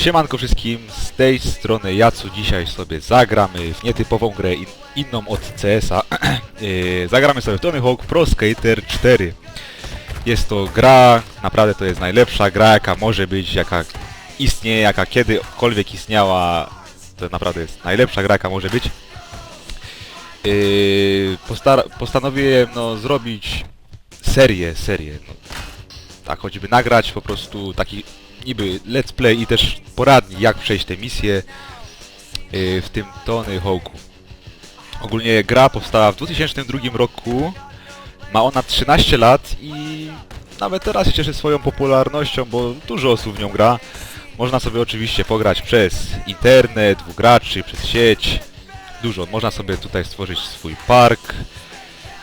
Siemanko wszystkim, z tej strony Jacu. Dzisiaj sobie zagramy w nietypową grę, in, inną od CS-a. Yy, zagramy sobie w Tony Hawk Pro Skater 4. Jest to gra, naprawdę to jest najlepsza gra jaka może być, jaka istnieje, jaka kiedykolwiek istniała. To naprawdę jest najlepsza gra jaka może być. Yy, postanowiłem no, zrobić serię, serię. No, tak choćby nagrać po prostu taki niby let's play i też poradnik jak przejść te misje yy, w tym Tony Hawku. Ogólnie gra powstała w 2002 roku, ma ona 13 lat i nawet teraz się cieszy swoją popularnością, bo dużo osób w nią gra. Można sobie oczywiście pograć przez internet, dwóch graczy, przez sieć. Dużo. Można sobie tutaj stworzyć swój park.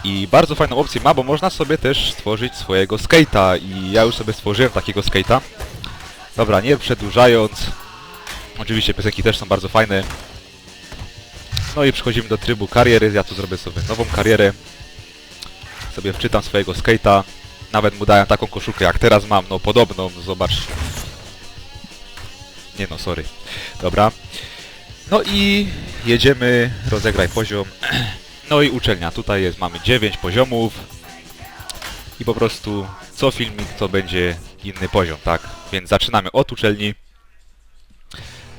I bardzo fajną opcję ma, bo można sobie też stworzyć swojego skate'a i ja już sobie stworzyłem takiego skate'a. Dobra, nie przedłużając. Oczywiście piosenki też są bardzo fajne. No i przechodzimy do trybu kariery. Ja tu zrobię sobie nową karierę. Sobie wczytam swojego skate'a. Nawet mu dałem taką koszulkę jak teraz mam, no podobną, zobacz. Nie no, sorry. Dobra. No i jedziemy, rozegraj poziom. No i uczelnia. Tutaj jest, mamy 9 poziomów. I po prostu co filmik to będzie inny poziom, tak? Więc zaczynamy od uczelni.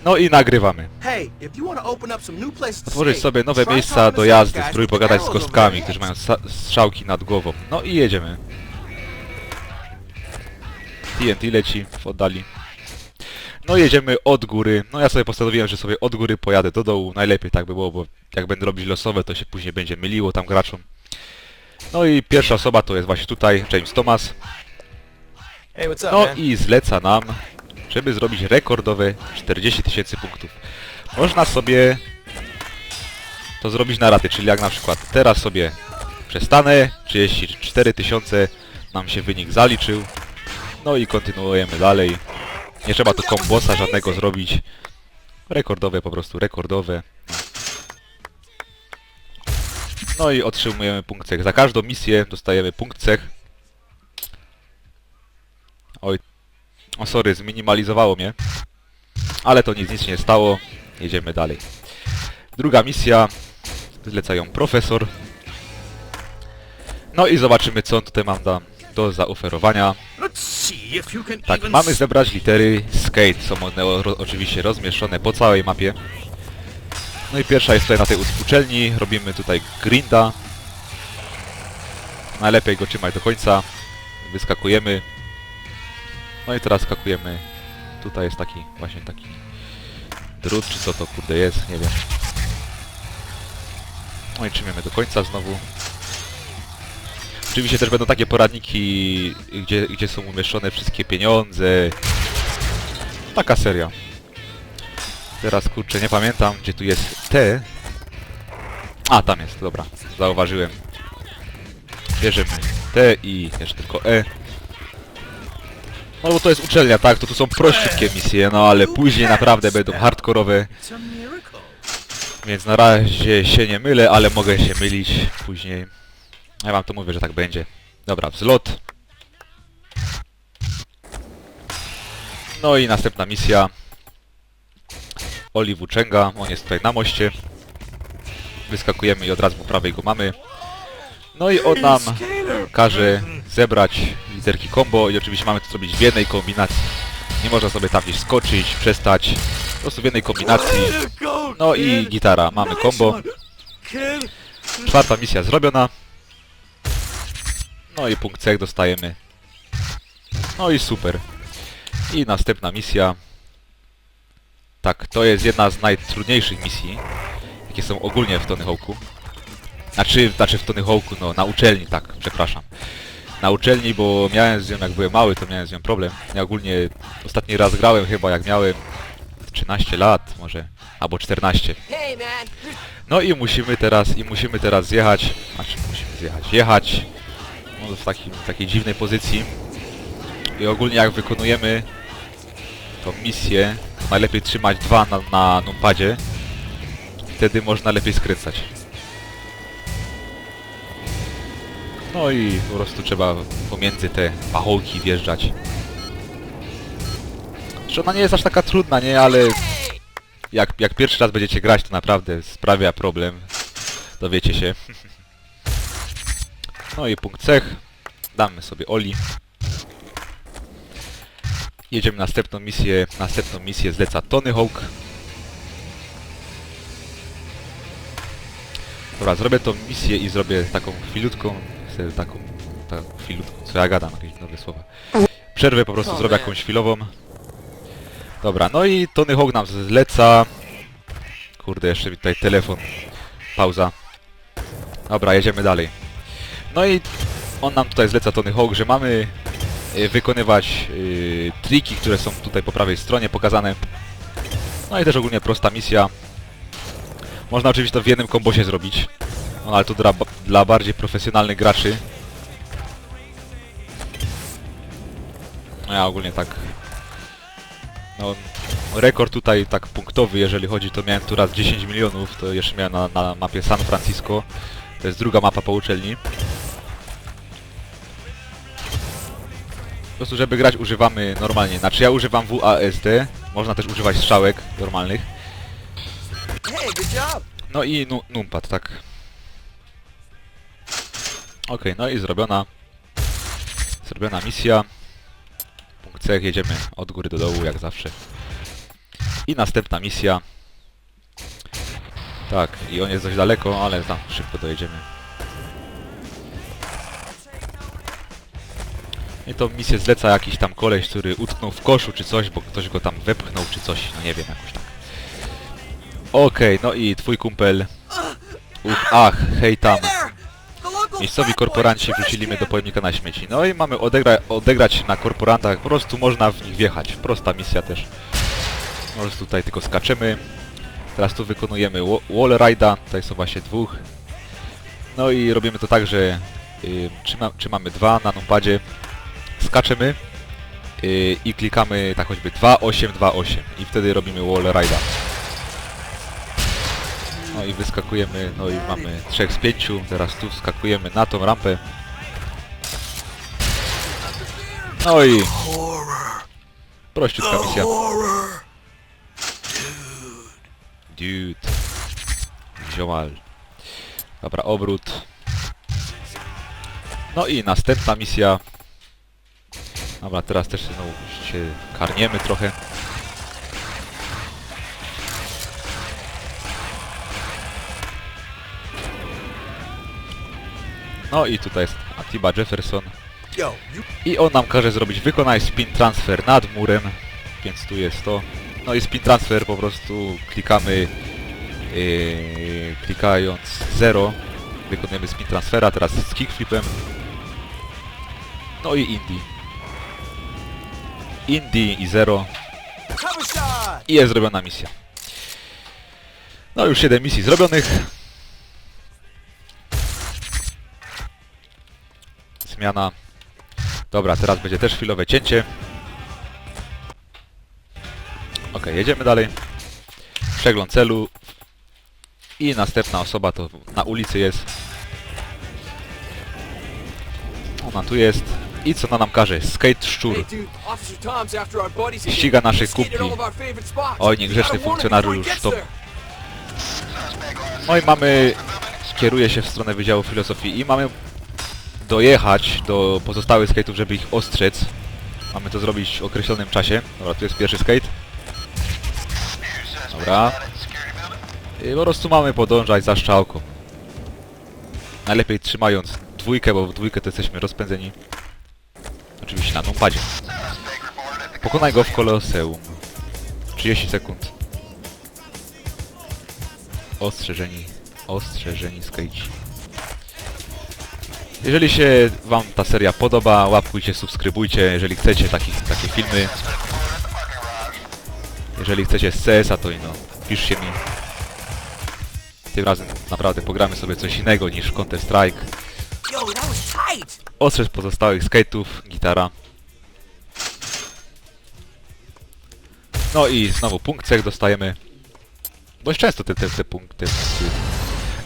No i nagrywamy. Otworzyć sobie nowe miejsca do jazdy, spróbuj pogadać z kostkami, którzy mają strzałki nad głową. No i jedziemy. TNT leci w oddali. No jedziemy od góry. No ja sobie postanowiłem, że sobie od góry pojadę do dołu. Najlepiej tak by było, bo jak będę robić losowe, to się później będzie myliło tam graczom. No i pierwsza osoba to jest właśnie tutaj James Thomas. Hey, what's up, No man? i zleca nam, żeby zrobić rekordowe 40 tysięcy punktów. Można sobie to zrobić na raty, czyli jak na przykład teraz sobie przestanę, 34 tysiące nam się wynik zaliczył. No i kontynuujemy dalej. Nie trzeba tu kombosa żadnego zrobić. Rekordowe po prostu, rekordowe. No i otrzymujemy punkt cech. Za każdą misję dostajemy punkt cech. Oj, o sorry, zminimalizowało mnie. Ale to nic, nic się nie stało. Jedziemy dalej. Druga misja. Zleca ją profesor. No i zobaczymy co on tutaj mam da, do zaoferowania. Tak, mamy zebrać litery skate. Są one ro, oczywiście rozmieszczone po całej mapie. No i pierwsza jest tutaj na tej uczelni. Robimy tutaj grinda. Najlepiej go trzymać do końca. Wyskakujemy. No i teraz skakujemy. Tutaj jest taki, właśnie taki drut, czy co to kurde jest, nie wiem. No i trzymiemy do końca znowu. Oczywiście też będą takie poradniki, gdzie, gdzie są umieszczone wszystkie pieniądze. Taka seria. Teraz kurczę, nie pamiętam, gdzie tu jest T. A, tam jest, dobra. Zauważyłem. Bierzemy T i jeszcze tylko E. No bo to jest uczelnia, tak? To tu są prościutkie misje, no ale później naprawdę będą hardkorowe. Więc na razie się nie mylę, ale mogę się mylić później. Ja wam to mówię, że tak będzie. Dobra, wzlot. No i następna misja. Oli Włóczęga, on jest tutaj na moście. Wyskakujemy i od razu po prawej go mamy. No i on nam każe zebrać literki combo i oczywiście mamy to zrobić w jednej kombinacji. Nie można sobie tam gdzieś skoczyć, przestać. Po prostu w jednej kombinacji. No i gitara, mamy combo. Czwarta misja zrobiona. No i punkt cech dostajemy. No i super. I następna misja. Tak, to jest jedna z najtrudniejszych misji, jakie są ogólnie w Tony Hawku. Znaczy, znaczy w Tony Hawku, no na uczelni, tak, przepraszam. Na uczelni, bo miałem z nią, jak byłem mały, to miałem z nią problem. Ja ogólnie ostatni raz grałem chyba jak miałem 13 lat, może, albo 14. Hey, man. No i musimy teraz, i musimy teraz zjechać, znaczy musimy zjechać, jechać no, w takim, takiej dziwnej pozycji i ogólnie jak wykonujemy tą misję, najlepiej trzymać dwa na, na numpadzie, wtedy można lepiej skręcać. No i po prostu trzeba pomiędzy te pachołki wjeżdżać. Znaczy ona nie jest aż taka trudna, nie? Ale jak, jak pierwszy raz będziecie grać, to naprawdę sprawia problem. Dowiecie się. No i punkt cech. Damy sobie Oli. Jedziemy następną misję. Następną misję zleca Tony Hawk. Dobra, zrobię tą misję i zrobię taką chwilutką, sobie taką, taką chwilutką, co ja gadam, jakieś nowe słowa. Przerwę po prostu zrobię jakąś chwilową. Dobra, no i Tony Hawk nam zleca... Kurde, jeszcze mi tutaj telefon. Pauza. Dobra, jedziemy dalej. No i on nam tutaj zleca Tony Hawk, że mamy y, wykonywać y, triki, które są tutaj po prawej stronie pokazane. No i też ogólnie prosta misja. Można oczywiście to w jednym kombosie zrobić. No ale to dla, dla bardziej profesjonalnych graczy. No ja ogólnie tak... No, rekord tutaj tak punktowy, jeżeli chodzi, to miałem tu raz 10 milionów, to jeszcze miałem na, na mapie San Francisco. To jest druga mapa po uczelni. Po prostu, żeby grać używamy normalnie. Znaczy ja używam WASD, można też używać strzałek normalnych. No i nu numpad, tak. Okej, no i zrobiona. Zrobiona misja. Punkt C, jedziemy od góry do dołu, jak zawsze. I następna misja. Tak, i on jest dość daleko, ale tam szybko dojedziemy. I tą misję zleca jakiś tam koleś, który utknął w koszu czy coś, bo ktoś go tam wepchnął czy coś, no nie wiem, jakoś tak. Okej, no i twój kumpel. Uf, ach, hej tam. Miejscowi korporanci wrzucili mnie do pojemnika na śmieci. No i mamy odegra odegrać na korporantach, po prostu można w nich wjechać. Prosta misja też. Po prostu tutaj tylko skaczemy. Teraz tu wykonujemy wa- wall ride'a, tutaj są właśnie dwóch. No i robimy to tak, że y, trzyma trzymamy dwa na numpadzie, skaczemy y, i klikamy tak choćby 2, 8, 2, 8 i wtedy robimy wall ride'a. No i wyskakujemy, no i mamy 3 z 5, teraz tu wskakujemy na tą rampę. No i prościutka misja. Dude. Ziomal. Dobra, obrót. No i następna misja. Dobra, teraz też znowu się karniemy trochę. No i tutaj jest Atiba Jefferson. I on nam każe zrobić, wykonaj spin transfer nad murem, więc tu jest to. No i spin transfer po prostu klikamy, yy, klikając 0, wykonujemy spin transfera, teraz z kickflipem. No i indie. Indie i 0 cover shot. i jest zrobiona misja. No już 7 misji zrobionych. Zmiana. Dobra, teraz będzie też chwilowe cięcie. Ok, jedziemy dalej. Przegląd celu. I następna osoba to na ulicy jest. Ona tu jest. I co ona nam każe? Skate szczur. Ściga favorite spots. Oj, niegrzeczny funkcjonariusz, there. No i mamy... Kieruje się w stronę Wydziału Filozofii i mamy dojechać do pozostałych skate'ów, żeby ich ostrzec. Mamy to zrobić w określonym czasie. Dobra, tu jest pierwszy skate. Dobra. I po prostu mamy podążać za strzałką. Najlepiej trzymając dwójkę, bo w dwójkę to jesteśmy rozpędzeni. Oczywiście na numpadzie. Pokonaj go w Koloseum. 30 sekund. Ostrzeżeni, ostrzeżeni skejci. Jeżeli się Wam ta seria podoba, łapkujcie, subskrybujcie, jeżeli chcecie takich, takie filmy. Jeżeli chcecie z CS-a, to no, piszcie mi. Tym razem naprawdę pogramy sobie coś innego niż Counter Strike. Ostrzec pozostałych skate'ów, gitara. No i znowu punkt cech dostajemy. Dość często te, te, te punkty.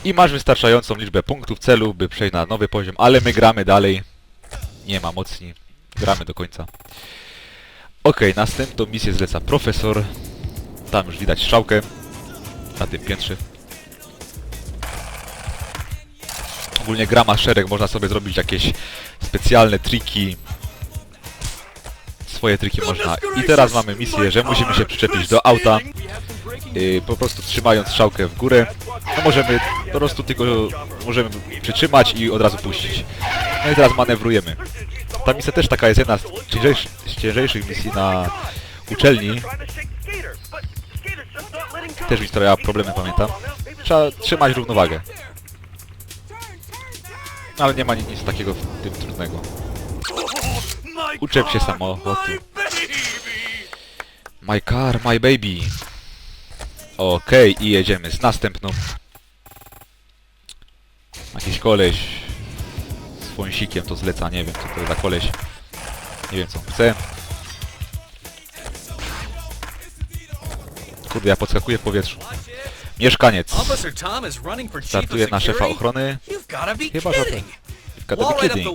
I masz wystarczającą liczbę punktów celu, by przejść na nowy poziom, ale my gramy dalej. Nie ma mocni. Gramy do końca. Okej, następną misję zleca profesor. Tam już widać strzałkę. Na tym piętrze. Ogólnie gra ma szereg, można sobie zrobić jakieś specjalne triki. Swoje triki można. I teraz mamy misję, że musimy się przyczepić do auta. Yy, po prostu trzymając strzałkę w górę. Możemy po prostu tylko możemy przytrzymać i od razu puścić. No i teraz manewrujemy. Ta misja też taka jest jedna z ciężejszych, z ciężejszych misji na uczelni. Też mi sprawiała problemy, pamiętam. Trzeba trzymać równowagę. No, Ale nie ma nic takiego w tym trudnego. Uczep się samochodu. My car, my baby. Okej, i jedziemy z następną. Jakiś koleś z wąsikiem to zleca, nie wiem co to za koleś. Nie wiem co on chce. Kurde, ja podskakuję w powietrzu. Mieszkaniec. Startuje na szefa ochrony. Chyba, że Wall kidding.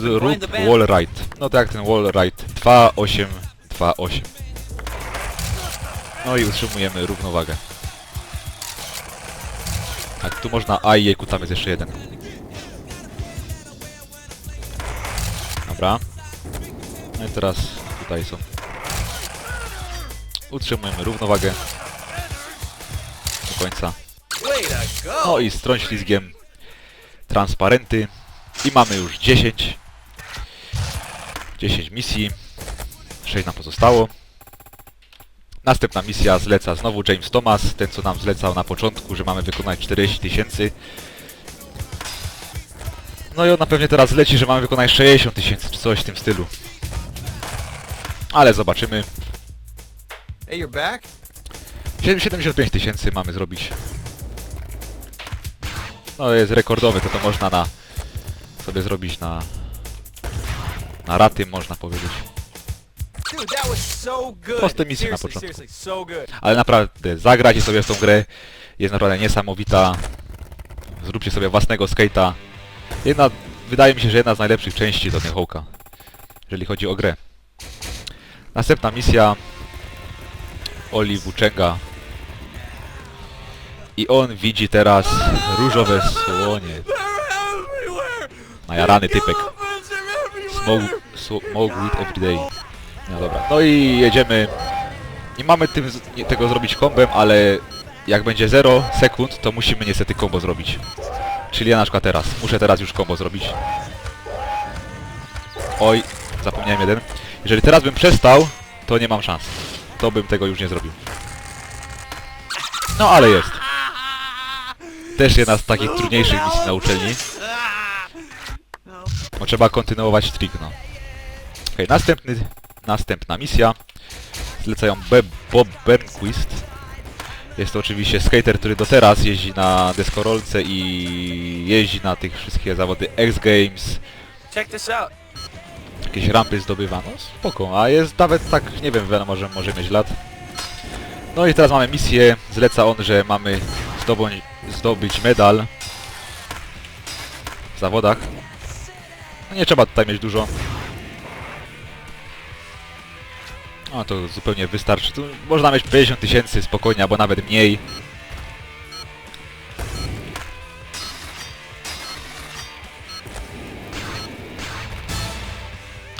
Zrób wall right. No tak, ten wall right. 2828. No i utrzymujemy równowagę. Tak, tu można... A i jejku, tam jest jeszcze jeden. Dobra. No i teraz tutaj są. Utrzymujemy równowagę. Do końca. No i stroń ślizgiem transparenty. I mamy już 10. 10 misji. 6 nam pozostało. Następna misja zleca znowu James Thomas, ten co nam zlecał na początku, że mamy wykonać 40 tysięcy. No i on na pewnie teraz leci, że mamy wykonać 60 tysięcy, czy coś w tym stylu. Ale zobaczymy. Hey, you're back? 75 tysięcy mamy zrobić. No jest rekordowy, to to można na sobie zrobić na na raty można powiedzieć. Proste misje na początku. Ale naprawdę zagrajcie sobie w tą grę. Jest naprawdę niesamowita. Zróbcie sobie własnego skate'a. Jedna, wydaje mi się, że jedna z najlepszych części do Hawk'a. Jeżeli chodzi o grę. Następna misja. Oli Włóczęga. I on widzi teraz różowe słonie. Najarany typek. Smoke, smoke weed every day. No dobra. No i jedziemy. Nie mamy tym, nie, tego zrobić kombem, ale jak będzie 0 sekund, to musimy niestety combo zrobić. Czyli ja na przykład teraz. Muszę teraz już combo zrobić. Oj, zapomniałem jeden. Jeżeli teraz bym przestał, to nie mam szans. To bym tego już nie zrobił. No ale jest. Też jedna z takich trudniejszych misji na uczelni. Bo trzeba kontynuować trik, no. Okej, następny, następna misja. Zlecają Be Bob Burnquist. Jest to oczywiście skater, który do teraz jeździ na deskorolce i jeździ na tych wszystkie zawody X Games. Check this out. Jakieś rampy zdobywa, no spoko, a jest nawet tak, nie wiem, może, może mieć lat. No i teraz mamy misję, zleca on, że mamy zdobądź, zdobyć medal w zawodach. No nie trzeba tutaj mieć dużo. A to zupełnie wystarczy. Tu można mieć 50 tysięcy spokojnie, albo nawet mniej.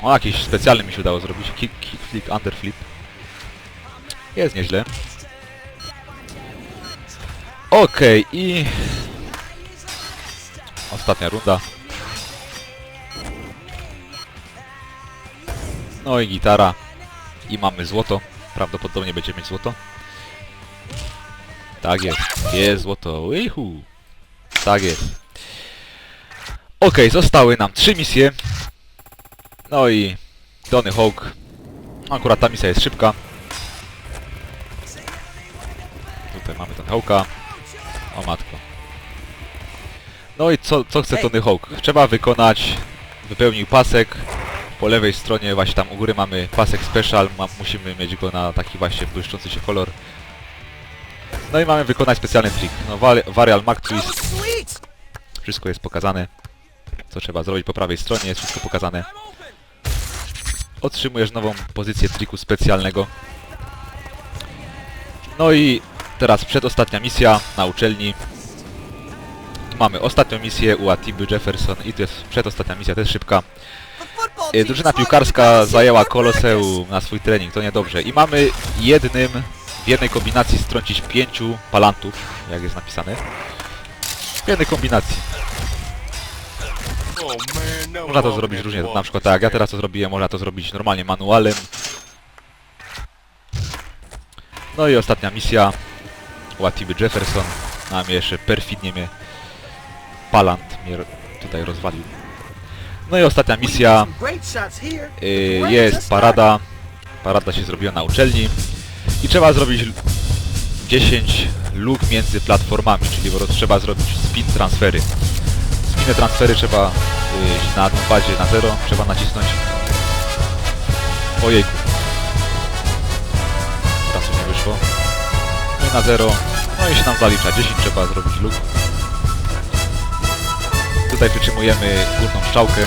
O, jakiś specjalny mi się udało zrobić. Kick, kick flip, underflip. Jest nieźle. Okej, i... Ostatnia runda. No i gitara. I mamy złoto. Prawdopodobnie będziemy mieć złoto. Tak jest. Jest złoto. Wihu. Tak jest. Okej, zostały nam trzy misje. No i Tony Hawk. Akurat ta misja jest szybka. Tutaj mamy Tony Hawka. O matko. No i co, co chce Tony Hawk? Trzeba wykonać, wypełnił pasek. Po lewej stronie właśnie tam u góry mamy pasek special. Ma, musimy mieć go na taki właśnie błyszczący się kolor. No i mamy wykonać specjalny trik. No vari- Varial That Twist. Wszystko jest pokazane. Co trzeba zrobić po prawej stronie, jest wszystko pokazane. otrzymujesz nową pozycję triku specjalnego. No i teraz przedostatnia misja na uczelni. Tu mamy ostatnią misję u Atiby Jefferson i to jest przedostatnia misja, też szybka. E, Drużyna piłkarska zajęła Koloseum na swój trening, to niedobrze. I mamy jednym, w jednej kombinacji strącić pięciu palantów, jak jest napisane. W jednej kombinacji. Można to zrobić różnie, na przykład tak jak ja teraz to zrobiłem, można to zrobić normalnie manualem. No i ostatnia misja u Atiby Jefferson. A jeszcze perfidnie mnie Palant mnie tutaj rozwalił. No i ostatnia misja y, jest parada. Parada się zrobiła na uczelni. I trzeba zrobić l- 10 luk między platformami, czyli trzeba zrobić spin transfery. Spiny transfery trzeba y, na padzie na 0 trzeba nacisnąć. Ojejku. To nie wyszło. No i na 0. No i się nam zalicza. 10 trzeba zrobić luk. Tutaj przytrzymujemy górną strzałkę.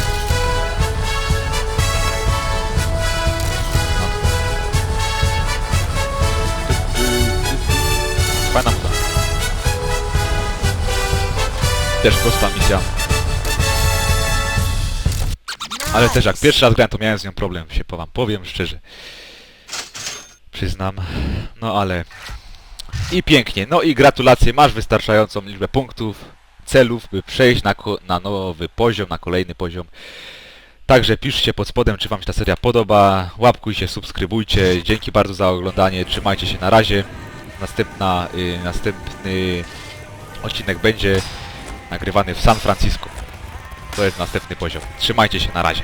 Fajna muza. Też prosta misja. Ale też jak pierwszy raz grałem, to miałem z nią problem, się po wam powiem szczerze. Przyznam. No ale... I pięknie. No i gratulacje, masz wystarczającą liczbę punktów, celów, by przejść na, na nowy poziom, na kolejny poziom. Także piszcie pod spodem, czy wam się ta seria podoba. Łapkujcie, subskrybujcie. Dzięki bardzo za oglądanie. Trzymajcie się na razie. Następna, y, następny odcinek będzie nagrywany w San Francisco. To jest następny poziom. Trzymajcie się na razie.